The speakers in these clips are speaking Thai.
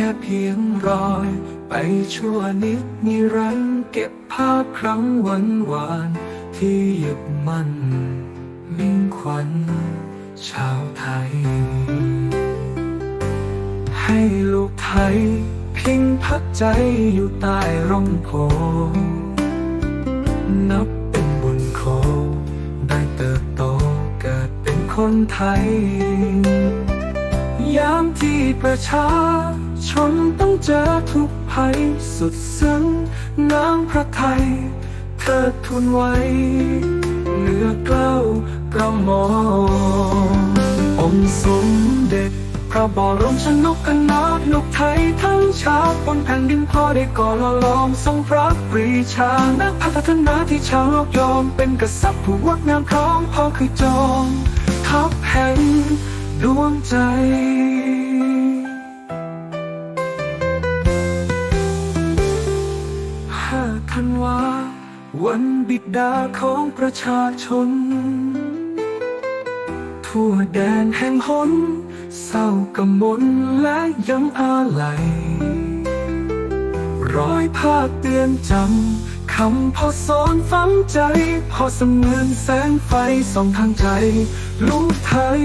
ค่เพียงรอย ไปชั่วนิดนิรันดร์เก็บภาพครั้งหวานหวาน ที่หยึดมั่นมิ่งขวัญชาวไทย ให้ลูกไทย พิงพักใจอยู่ใต้ร่มโพนับเป็นบุญโคได้เติบโตเกิดเป็นคนไทยยามที่ประชา ชนต้องเจอทุกภัยสุดซึ้งน้ำพระไทยเธอทุนไว้เหนือเกล้ากระหม่อมองสมเด็จพระบรมชนกกนาถลูกไทยทั้งชาติบนแผ่นดินพ่อได้ก่อละลอมทรงพระปรีชา นักพัฒนาที่ชาวโลกยอม เป็นกษัตริย์ผู้งดงามพร้อมพ่อคือจอมทัพแห่งดวงใจ วันบิดาของประชาชน ทั่วแดนแห่งหนเศร้ากำมลและยังอาลัยร้อยภาพเตือนจำ คำพอสอนฝังใจ พอสมือนแสงไฟส่องทางใจ ลูกไทย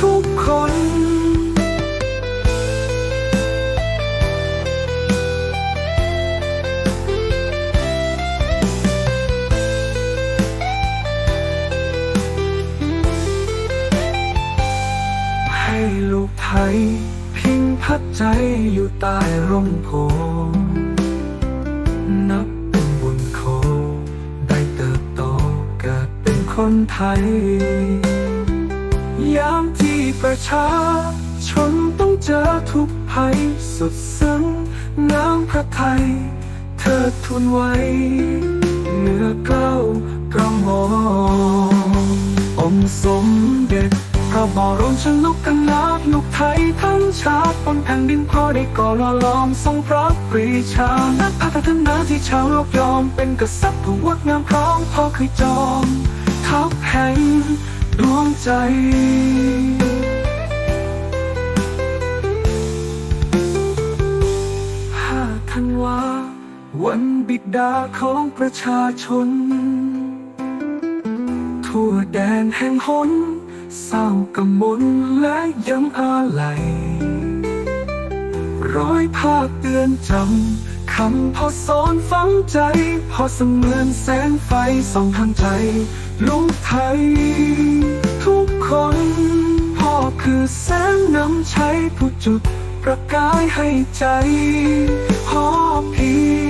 ทุกคน ไทยพิงพักใจอยู่ใต้ร่มโพนับเป็นบุญโคได้เติบโตเกิดเป็นคนไทย ยามที่ประชาชนต้องเจอทุกภัยสุดซึ้งน้ำพระไทยเธอทุนไว้เหนือเกล้ากระหม่อมองสมเด็จพระบรมชนกกนลูกไทั้งชาติบนแผ่นดินพอได้ก่อละลอมทรงพระปรีชา นักพัฒนาที่ชาวโลกยอม เป็นกษัตริย์ผู้งดงามพร้อมพ่อคือจอมทัพแห่งดวงใจห้าธันวาวันบิดาของประชาชน ทั่วแดนแห่งหน เศร้ากำมลและยังอาลัยร้อยภาพเตือนจำคำพอสอนฝังใจ พอเสมือนแสงไฟส่องทางใจลูกไทย ทุกคนพ่อคือแสงนำใชัยผู้จุดประกายให้ใจพ่อพี